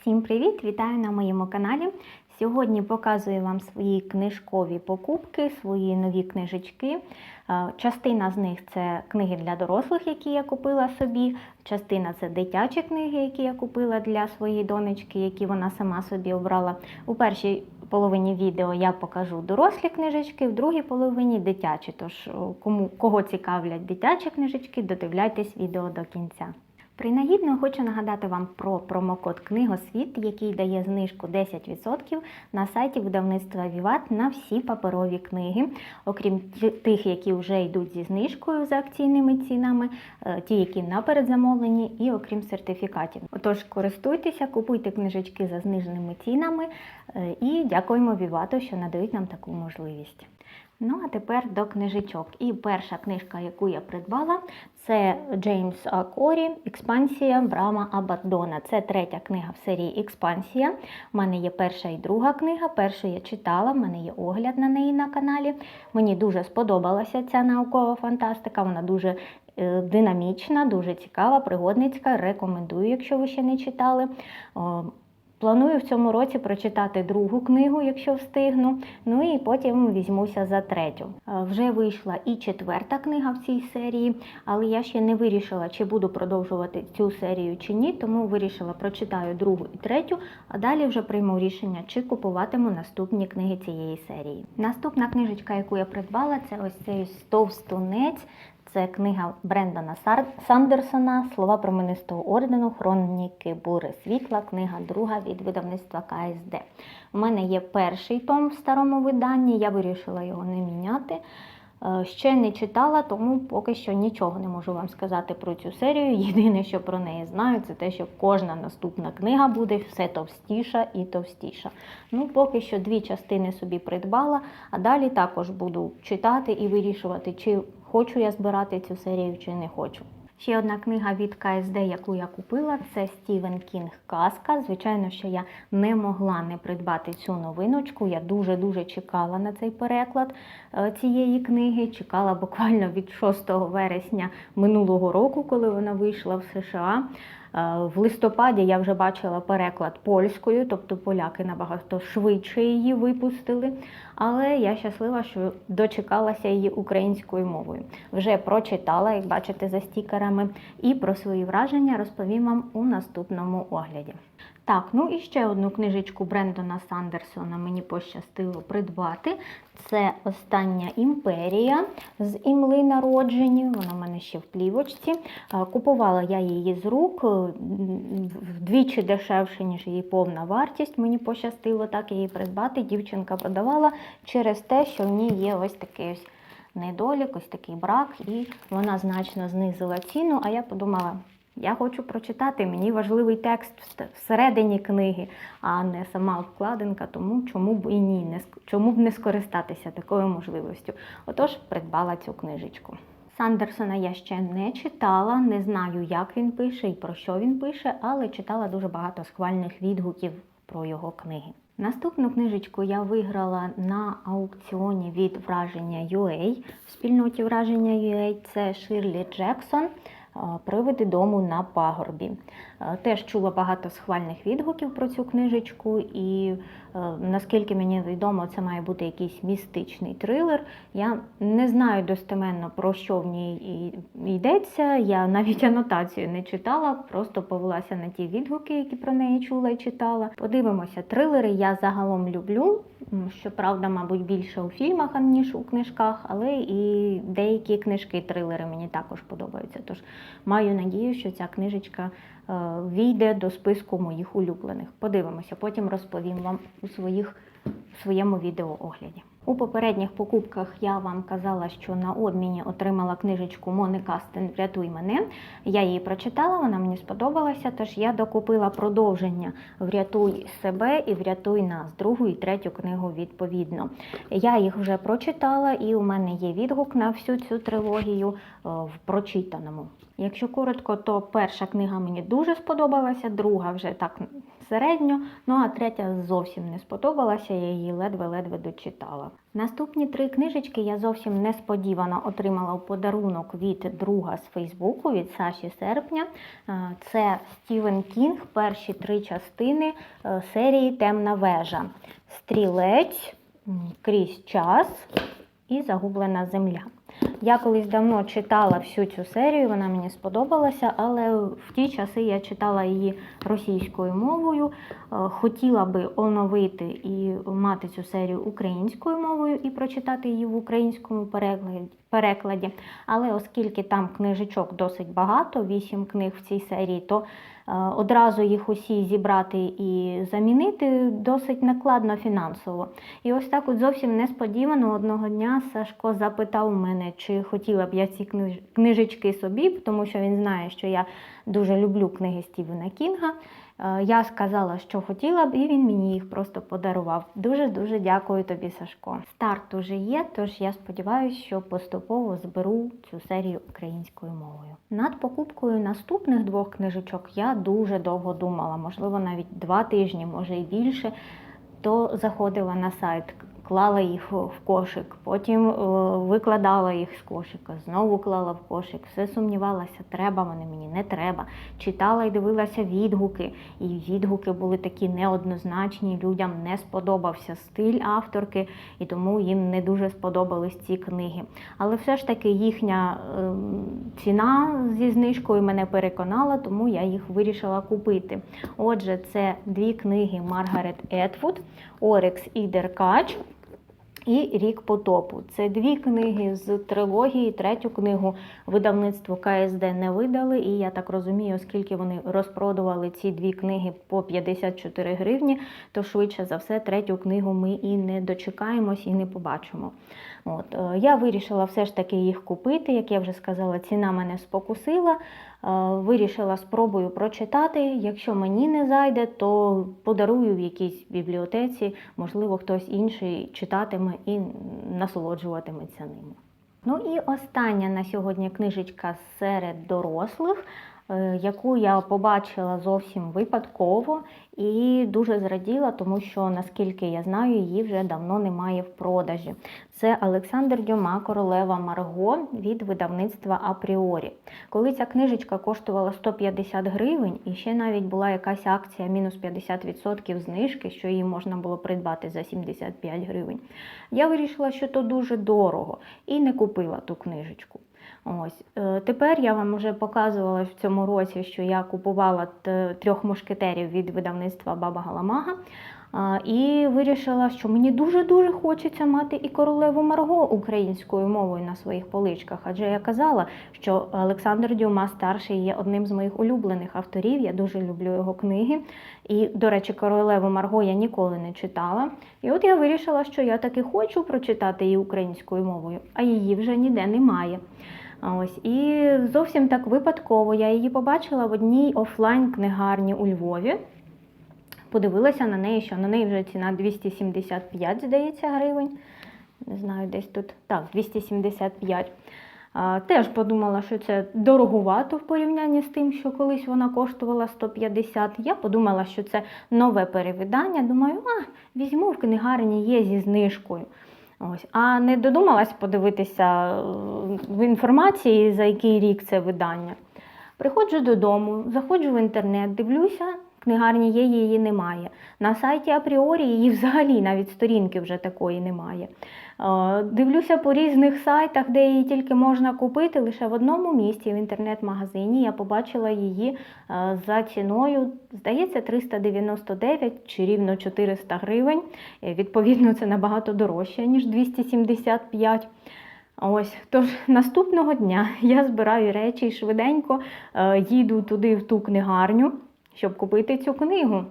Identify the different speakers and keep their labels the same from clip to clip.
Speaker 1: Всім привіт! Вітаю на моєму каналі. Сьогодні показую вам свої книжкові покупки, свої нові книжечки. Е, Частина з них це книги для дорослих, які я купила собі. Частина це дитячі книги, які я купила для своєї донечки, які вона сама собі обрала. У першій половині відео я покажу дорослі книжечки, в другій половині дитячі. Тож, кому кого цікавлять дитячі книжечки, додивляйтесь відео до кінця. Принагідно хочу нагадати вам про промокод Книгосвіт, який дає знижку 10% на сайті видавництва Віват на всі паперові книги, окрім тих, які вже йдуть зі знижкою за акційними цінами, е, ті, які на передзамовленні, і окрім сертифікатів. Отож, користуйтеся, купуйте книжечки за зниженими цінами е, і дякуємо Вівату, що надають нам таку можливість. Ну а тепер до книжечок. І перша книжка, яку я придбала, це Джеймс Корі Експансія Брама Абаддона. Це третя книга в серії Експансія. У мене є перша і друга книга. Першу я читала, в мене є огляд на неї на каналі. Мені дуже сподобалася ця наукова фантастика. Вона дуже е, динамічна, дуже цікава, пригодницька. Рекомендую, якщо ви ще не читали. Планую в цьому році прочитати другу книгу, якщо встигну. Ну і потім візьмуся за третю. Е, Вже вийшла і четверта книга в цій серії, але я ще не вирішила, чи буду продовжувати цю серію чи ні, тому вирішила прочитаю другу і третю, а далі вже прийму рішення, чи купуватиму наступні книги цієї серії. Наступна книжечка, яку я придбала, це ось цей Стовстунець. Це книга Брендана Сандерсона Слова променистого ордену, Хроніки бури світла, книга друга від видавництва КСД. У мене є перший том в старому виданні, я вирішила його не міняти. Е, Ще не читала, тому поки що нічого не можу вам сказати про цю серію. Єдине, що про неї знаю, це те, що кожна наступна книга буде все товстіша і товстіша. Ну, поки що дві частини собі придбала, а далі також буду читати і вирішувати, чи хочу я збирати цю серію, чи не хочу. Ще одна книга від КСД, яку я купила, це Стівен Кінг Казка. Звичайно, що я не могла не придбати цю новиночку. Я дуже-дуже чекала на цей переклад е, цієї книги. Чекала буквально від 6 вересня минулого року, коли вона вийшла в США. Е, В листопаді я вже бачила переклад польською, тобто поляки набагато швидше її випустили. Але я щаслива, що дочекалася її українською мовою. Вже прочитала, як бачите, за стікерами, і про свої враження розповім вам у наступному огляді. Так, ну і ще одну книжечку Брендона Сандерсона мені пощастило придбати. Це Остання імперія з імли народжені. Вона в мене ще в плівочці. Купувала я її з рук е, вдвічі дешевше, ніж її повна вартість. Мені пощастило так її придбати. Дівчинка продавала через те, що в ній є ось такий ось недолік, ось такий брак, і вона значно знизила ціну. А я подумала. Я хочу прочитати, мені важливий текст всередині книги, а не сама вкладинка, тому чому б і ні, не чому б не скористатися такою можливістю. Отож, придбала цю книжечку. Сандерсона я ще не читала, не знаю, як він пише і про що він пише, але читала дуже багато схвальних відгуків про його книги. Наступну книжечку я виграла на аукціоні від враження UA в спільноті враження UA. Це Ширлі Джексон. Привиди дому на пагорбі. Е, Теж чула багато схвальних відгуків про цю книжечку, і наскільки мені відомо, це має бути якийсь містичний трилер. Я не знаю достеменно про що в ній йдеться. Я навіть анотацію не читала, просто повелася на ті відгуки, які про неї чула і читала. Подивимося, трилери я загалом люблю. Щоправда, мабуть, більше у фільмах, ніж у книжках, але і деякі книжки, трилери мені також подобаються. Тож маю надію, що ця книжечка е, війде до списку моїх улюблених. Подивимося, потім розповім вам у своїх у своєму відеоогляді. У попередніх покупках я вам казала, що на обміні отримала книжечку Мони Кастен Врятуй мене. Я її прочитала, вона мені сподобалася, тож я докупила продовження Врятуй себе і врятуй нас, другу і третю книгу відповідно. Я їх вже прочитала, і у мене є відгук на всю цю трилогію е, в прочитаному. Якщо коротко, то перша книга мені дуже сподобалася, друга вже так середньо, ну а третя зовсім не сподобалася, я її ледве-ледве дочитала. Наступні три книжечки я зовсім несподівано отримала в подарунок від друга з Фейсбуку, від Саші Серпня. Це Стівен Кінг, перші три частини е, серії Темна вежа. Стрілець, крізь час і загублена земля. Я колись давно читала всю цю серію, вона мені сподобалася, але в ті часи я читала її російською мовою. Е, Хотіла би оновити і мати цю серію українською мовою і прочитати її в українському перекладі. Але оскільки там книжечок досить багато, вісім книг в цій серії, то одразу їх усі зібрати і замінити досить накладно фінансово. І ось так от зовсім несподівано одного дня Сашко запитав мене, чи хотіла б я ці книжечки собі, тому що він знає, що я дуже люблю книги Стівена Кінга. Е, Я сказала, що хотіла б, і він мені їх просто подарував. Дуже дуже дякую тобі, Сашко. Старт уже є, тож я сподіваюся, що поступово зберу цю серію українською мовою. Над покупкою наступних двох книжечок я дуже довго думала, можливо, навіть два тижні, може і більше. То заходила на сайт, клала їх в кошик, потім е, викладала їх з кошика, знову клала в кошик, все сумнівалася, треба вони мені, не треба. Читала і дивилася відгуки, і відгуки були такі неоднозначні. Людям не сподобався стиль авторки, і тому їм не дуже сподобались ці книги. Але все ж таки їхня ем, ціна зі знижкою мене переконала, тому я їх вирішила купити. Отже, це дві книги Маргарет Етвуд, Орекс і Деркач. І Рік потопу. Це дві книги з трилогії. Третю книгу видавництво КСД не видали. І я так розумію, оскільки вони розпродували ці дві книги по 54 гривні, то швидше за все третю книгу ми і не дочекаємось, і не побачимо. От е, я вирішила все ж таки їх купити. Як я вже сказала, ціна мене спокусила. Е, Вирішила спробую прочитати. Якщо мені не зайде, то подарую в якійсь бібліотеці, можливо, хтось інший читатиме і насолоджуватиметься ними. Ну і остання на сьогодні книжечка серед дорослих, яку я побачила зовсім випадково і дуже зраділа, тому що, наскільки я знаю, її вже давно немає в продажі. Це Олександр Дюма, королева Марго від видавництва Апріорі. Коли ця книжечка коштувала 150 гривень, і ще навіть була якась акція мінус 50% знижки, що її можна було придбати за 75 гривень. Я вирішила, що то дуже дорого, і не купила ту книжечку. Ось Е, тепер я вам вже показувала в цьому році, що я купувала трьох мушкетерів від видавництва Баба Галамага. І вирішила, що мені дуже-дуже хочеться мати і королеву Марго українською мовою на своїх поличках. Адже я казала, що Олександр Дюма старший є одним з моїх улюблених авторів. Я дуже люблю його книги. І, до речі, королеву Марго я ніколи не читала. І от я вирішила, що я таки хочу прочитати її українською мовою, а її вже ніде немає. Ось і зовсім так випадково я її побачила в одній офлайн книгарні у Львові. Подивилася на неї, що на неї вже ціна 275, здається, гривень. Не знаю, десь тут. Так, 275. А, теж подумала, що це дороговато в порівнянні з тим, що колись вона коштувала 150. Я подумала, що це нове перевидання. Думаю, а, візьму в книгарні є зі знижкою. Ось. А не додумалась подивитися е, в інформації, за який рік це видання. Приходжу додому, заходжу в інтернет, дивлюся, книгарні є, її немає. На сайті апріорі її взагалі навіть сторінки вже такої немає. Е, Дивлюся по різних сайтах, де її тільки можна купити. Лише в одному місці в інтернет-магазині я побачила її е, за ціною, здається, 399 чи рівно 400 гривень. Е, Відповідно, це набагато дорожче, ніж 275. Ось, тож наступного дня я збираю речі і швиденько їду туди в ту книгарню, щоб купити цю книгу.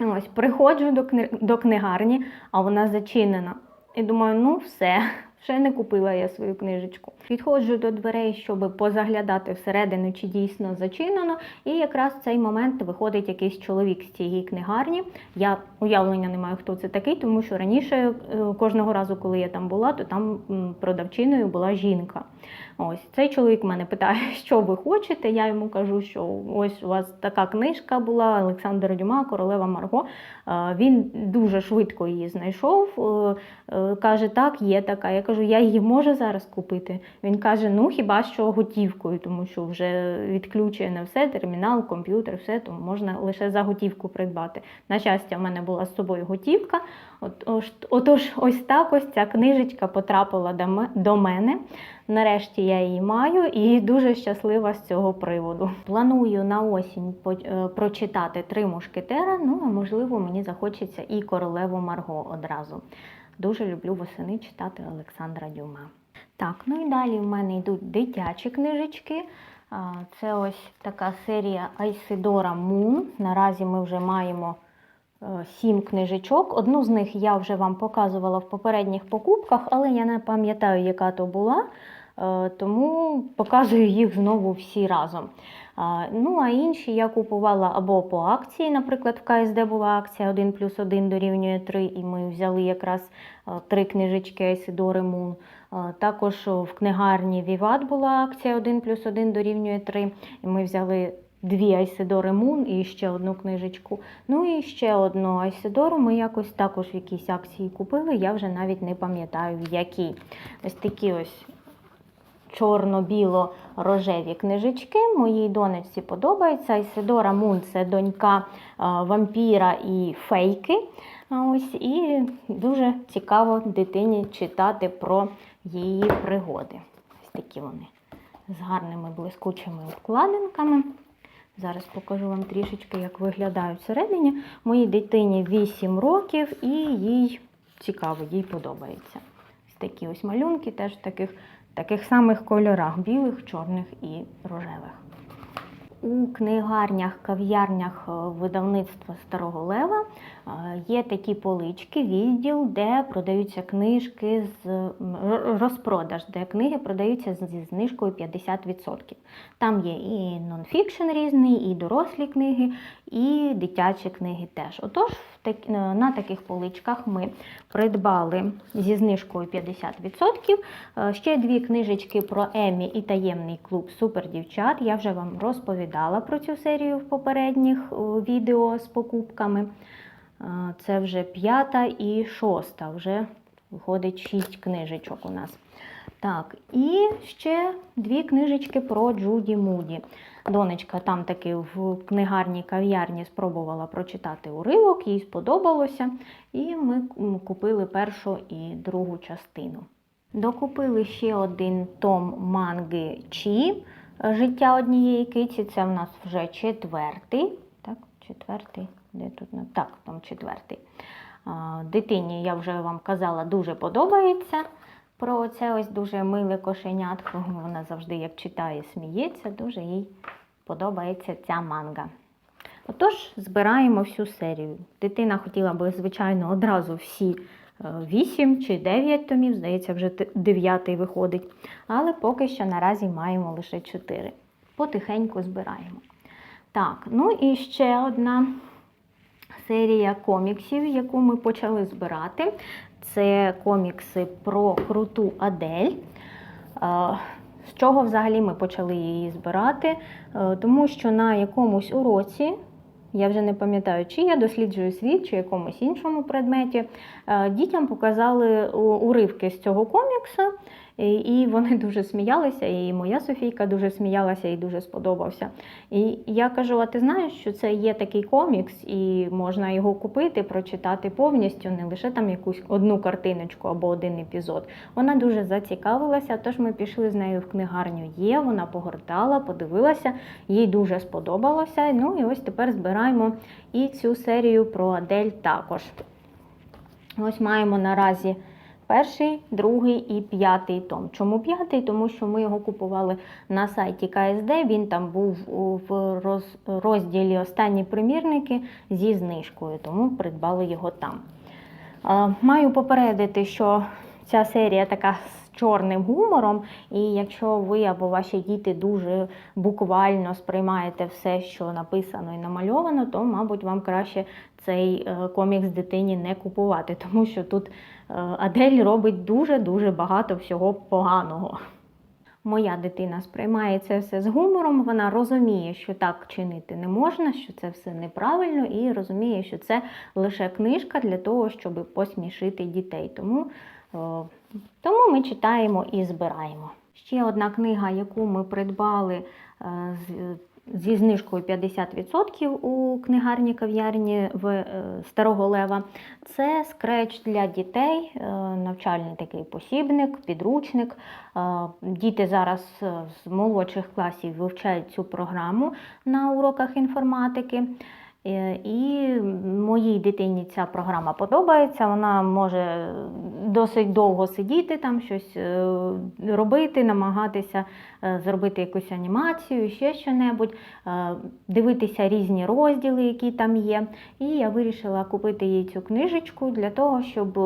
Speaker 1: Ось, приходжу до, кни... до книгарні, а вона зачинена. І думаю, ну все, ще не купила я свою книжечку. Підходжу до дверей, щоб позаглядати всередину, чи дійсно зачинено. І якраз в цей момент виходить якийсь чоловік з цієї книгарні. Я уявлення не маю, хто це такий, тому що раніше е, кожного разу, коли я там була, то там продавчиною була жінка. Ось цей чоловік мене питає, що ви хочете. Я йому кажу, що ось у вас така книжка була Олександр Дюма, Королева Марго. Е, Він дуже швидко її знайшов. е, е, Каже, так, є така. Я кажу, я її можу зараз купити. Він каже: ну хіба що готівкою, тому що вже відключене все, термінал, комп'ютер, все, то можна лише за готівку придбати. На щастя, в мене була з собою готівка. От, ож- отож, ось так ось ця книжечка потрапила до мене. Нарешті я її маю і дуже щаслива з цього приводу. Планую на осінь е, прочитати три мушкетера. Ну а можливо, мені захочеться і королеву Марго одразу. Дуже люблю восени читати Олександра Дюма. Так, ну і далі в мене йдуть дитячі книжечки. Це ось така серія Айсидора Мун. Наразі ми вже маємо е, сім книжечок. Одну з них я вже вам показувала в попередніх покупках, але я не пам'ятаю, яка то була, тому показую їх знову всі разом. Ну, а інші я купувала або по акції, наприклад, в КСД була акція 1 плюс 1 дорівнює 3, і ми взяли якраз е, три книжечки Айсидори Мун. Е, Також в книгарні Віват була акція 1 плюс 1 дорівнює 3, і ми взяли дві Айсидори Мун і ще одну книжечку. Ну і ще одну Айсидору ми якось також в якійсь акції купили, я вже навіть не пам'ятаю в якій. Ось такі ось чорно-біло-рожеві книжечки. Моїй донечці подобається. Айсидора Мун це донька е, вампіра і фейки. Ось, і дуже цікаво дитині читати про її пригоди. Ось такі вони з гарними блискучими обкладинками. Зараз покажу вам трішечки, як виглядають всередині. Моїй дитині 8 років і їй цікаво, їй подобається. Ось такі ось малюнки, теж в таких, таких самих кольорах: білих, чорних і рожевих. У книгарнях, кав'ярнях е, видавництва Старого Лева е, є такі полички, відділ, де продаються книжки з розпродаж, де книги продаються зі знижкою 50%. Там є і нонфікшн різний, і дорослі книги, і дитячі книги теж. Отож, на таких поличках ми придбали зі знижкою 50%. Е, Ще дві книжечки про Емі і таємний клуб супердівчат. Я вже вам розповідала про цю серію в попередніх е, відео з покупками. Е, Це вже п'ята і шоста. Вже виходить шість книжечок у нас. Так, і ще дві книжечки про Джуді Муді. Донечка там таки в книгарній кав'ярні спробувала прочитати уривок, їй сподобалося, і ми купили першу і другу частину. Докупили ще один том манги Чі Життя однієї киці. Це в нас вже четвертий. Так, четвертий. Де тут? Так, там четвертий. Дитині, я вже вам казала, дуже подобається про це ось дуже миле кошенятко. Вона завжди як читає, сміється, дуже їй подобається ця манга. Отож, збираємо всю серію. Дитина хотіла би, звичайно, одразу всі 8 чи 9 томів, здається, вже 9 виходить. Але поки що наразі маємо лише 4. Потихеньку збираємо. Так, ну і ще одна серія коміксів, яку ми почали збирати. Це комікси про круту Адель. Е, З чого взагалі ми почали її збирати? Е, Тому що на якомусь уроці, я вже не пам'ятаю, чи я досліджую світ, чи якомусь іншому предметі, е, дітям показали уривки з цього комікса, і- вони дуже сміялися, і моя Софійка дуже сміялася і дуже сподобався. І я кажу: а ти знаєш, що це є такий комікс, і можна його купити, прочитати повністю, не лише там якусь одну картиночку або один епізод. Вона дуже зацікавилася, тож ми пішли з нею в книгарню Є, вона погортала, подивилася, їй дуже сподобалося. Ну і ось тепер збираємо і цю серію про Адель також. Ось маємо наразі перший, другий і п'ятий том. Чому п'ятий? Тому що ми його купували на сайті КСД. Він там був в розділі Останні примірники зі знижкою, тому придбали його там. Маю попередити, що ця серія така чорним гумором, і якщо ви або ваші діти дуже буквально сприймаєте все, що написано і намальовано, то, мабуть, вам краще цей е, комікс дитині не купувати, тому що тут е, Адель робить дуже-дуже багато всього поганого. Моя дитина сприймає це все з гумором, вона розуміє, що так чинити не можна, що це все неправильно, і розуміє, що це лише книжка для того, щоб посмішити дітей. Тому, тому ми читаємо і збираємо. Ще одна книга, яку ми придбали е, зі знижкою 50% у книгарні кав'ярні в е, Старого Лева. Це скреч для дітей, е, навчальний такий посібник, підручник. Е, Діти зараз е, з молодших класів вивчають цю програму на уроках інформатики. Е, І моїй дитині ця програма подобається. Вона може досить довго сидіти, там щось е, робити, намагатися е, зробити якусь анімацію, ще що-небудь, дивитися різні розділи, які там є. І я вирішила купити їй цю книжечку для того, щоб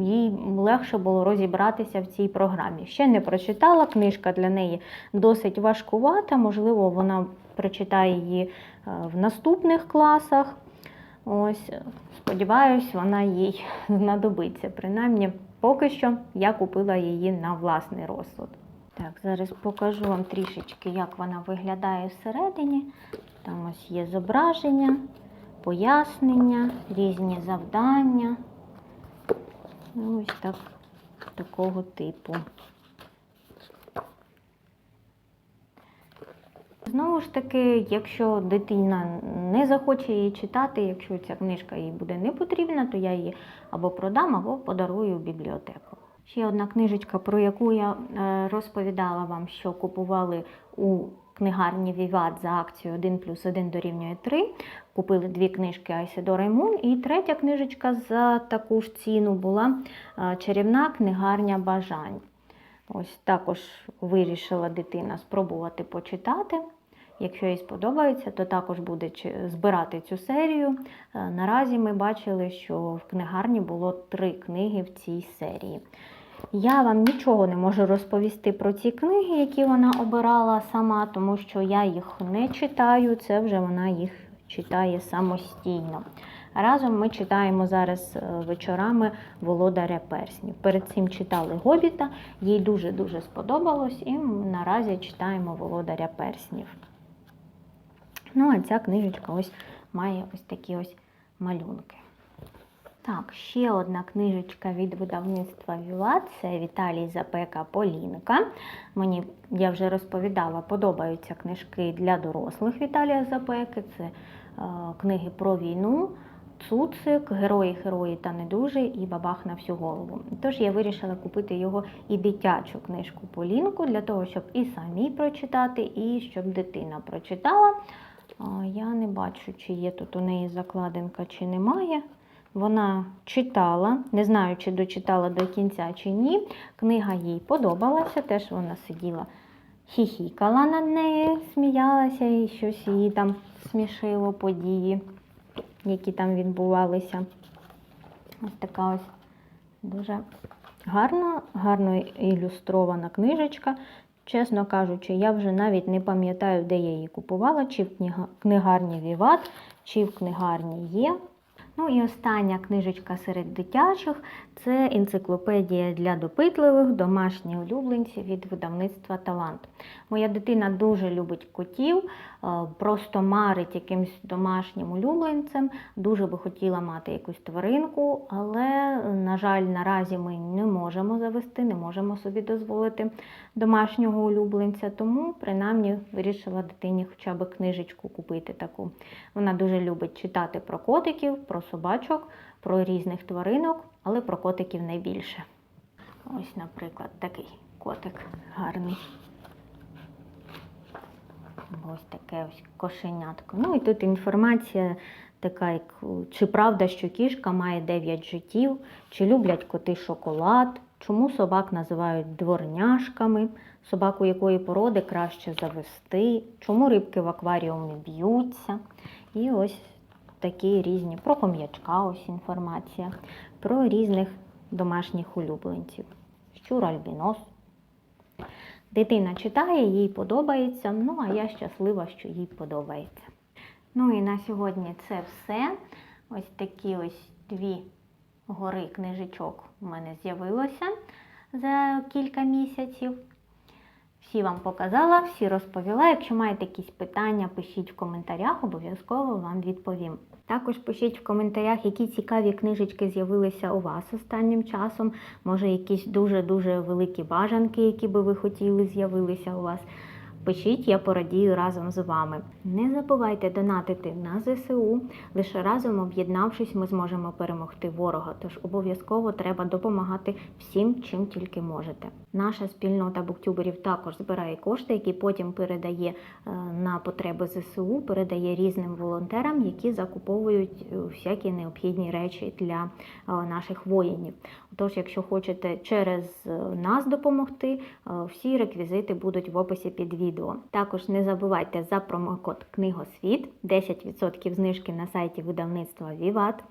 Speaker 1: їй легше було розібратися в цій програмі. Ще не прочитала, книжка для неї досить важкувата, можливо, вона прочитає її е, в наступних класах. Ось, сподіваюсь, вона їй знадобиться. Принаймні, поки що я купила її на власний розсуд. Так, зараз покажу вам трішечки, як вона виглядає всередині. Там ось є зображення, пояснення, різні завдання. Ну, Ось так, такого типу. Знову ж таки, якщо дитина не захоче її читати, якщо ця книжка їй буде не потрібна, то я її або продам, або подарую в бібліотеку. Ще одна книжечка, про яку я е, розповідала вам, що купували у книгарні Віват за акцію 1 плюс 1 дорівнює 3. Купили дві книжки Айседора і Мун. І третя книжечка за таку ж ціну була е, чарівна книгарня бажань. Ось також вирішила дитина спробувати почитати. Якщо їй сподобається, то також буде збирати цю серію. Е, Наразі ми бачили, що в книгарні було три книги в цій серії. Я вам нічого не можу розповісти про ці книги, які вона обирала сама, тому що я їх не читаю, це вже вона їх читає самостійно. Разом ми читаємо зараз е, вечорами Володаря Перснів. Перед цим читали Гобіта, їй дуже-дуже сподобалось, і наразі читаємо Володаря Перснів. Ну, а ця книжечка ось має ось такі ось малюнки. Так, ще одна книжечка від видавництва Вілат це Віталій Запека Полінка. Мені, я вже розповідала, подобаються книжки для дорослих Віталія Запеки. Це е, книги про війну, Цуцик, Герої, герої та не дуже і Бабах на всю голову. Тож я вирішила купити його і дитячу книжку Полінку для того, щоб і самі прочитати, і щоб дитина прочитала. Я не бачу, чи є тут у неї закладинка, чи немає. Вона читала, не знаю, чи дочитала до кінця чи ні. Книга їй подобалася, теж вона сиділа, хіхікала над нею, сміялася і щось її там смішило події, які там відбувалися. Ось така ось дуже гарна, гарно ілюстрована книжечка. Чесно кажучи, я вже навіть не пам'ятаю, де я її купувала, чи в книга- книгарні Віват, чи в книгарні є. Ну і остання книжечка серед дитячих це енциклопедія для допитливих домашні улюбленці від видавництва Талант. Моя дитина дуже любить котів, е, просто марить якимсь домашнім улюбленцем. Дуже би хотіла мати якусь тваринку, але, на жаль, наразі ми не можемо завести, не можемо собі дозволити домашнього улюбленця, тому принаймні вирішила дитині хоча б книжечку купити таку. Вона дуже любить читати про котиків, про собачок, про різних тваринок, але про котиків найбільше. Ось, наприклад, такий котик гарний. Ось таке ось кошенятко. Ну і тут інформація така, як чи правда, що кішка має 9 життів, чи люблять коти шоколад, чому собак називають дворняшками, собаку якої породи краще завести, чому рибки в акваріумі б'ються. І ось такі різні про хом'ячка, ось інформація, про різних домашніх улюбленців. Щур альбінос. Дитина читає, їй подобається, ну а я щаслива, що їй подобається. Ну і на сьогодні це все. Ось такі ось дві гори книжечок у мене з'явилося за кілька місяців. Всі вам показала, всі розповіла. Якщо маєте якісь питання, пишіть в коментарях, обов'язково вам відповім. Також пишіть в коментарях, які цікаві книжечки з'явилися у вас останнім часом. Може, якісь дуже-дуже великі бажанки, які би ви хотіли, з'явилися у вас. Пишіть, я порадію разом з вами. Не забувайте донатити на ЗСУ. Лише разом об'єднавшись, ми зможемо перемогти ворога. Тож обов'язково треба допомагати всім, чим тільки можете. Наша спільнота буктюберів також збирає кошти, які потім передає е, на потреби ЗСУ, передає різним волонтерам, які закуповують е, всякі необхідні речі для е, наших воїнів. Тож, якщо хочете через нас допомогти, всі реквізити будуть в описі під відео. Також не забувайте за промокод Книгосвіт 10% знижки на сайті видавництва Віват.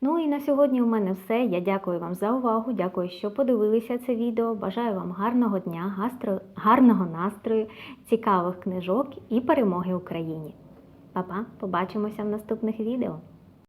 Speaker 1: Ну і на сьогодні у мене все. Я дякую вам за увагу. Дякую, що подивилися це відео. Бажаю вам гарного дня, гастро... гарного настрою, цікавих книжок і перемоги Україні. Па-па, побачимося в наступних відео.